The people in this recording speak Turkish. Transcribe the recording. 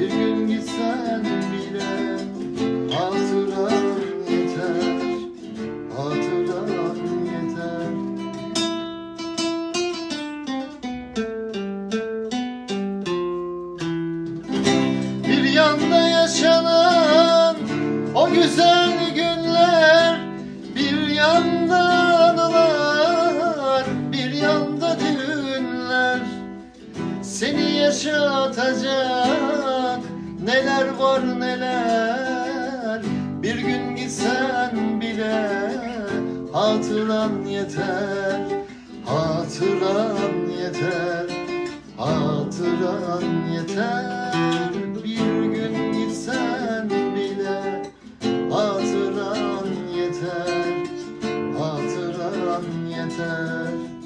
Bir gün gitsen bile Hatıran yeter Hatıran yeter. Bir yanda yaşanan o güzel günler Bir yanda anılar Bir yanda düğünler. Seni yaşatacak Neler var neler? Bir gün gitsen bile Hatıran yeter. Hatıran yeter. Hatıran yeter. Bir gün gitsen bile Hatıran yeter. Hatıran yeter.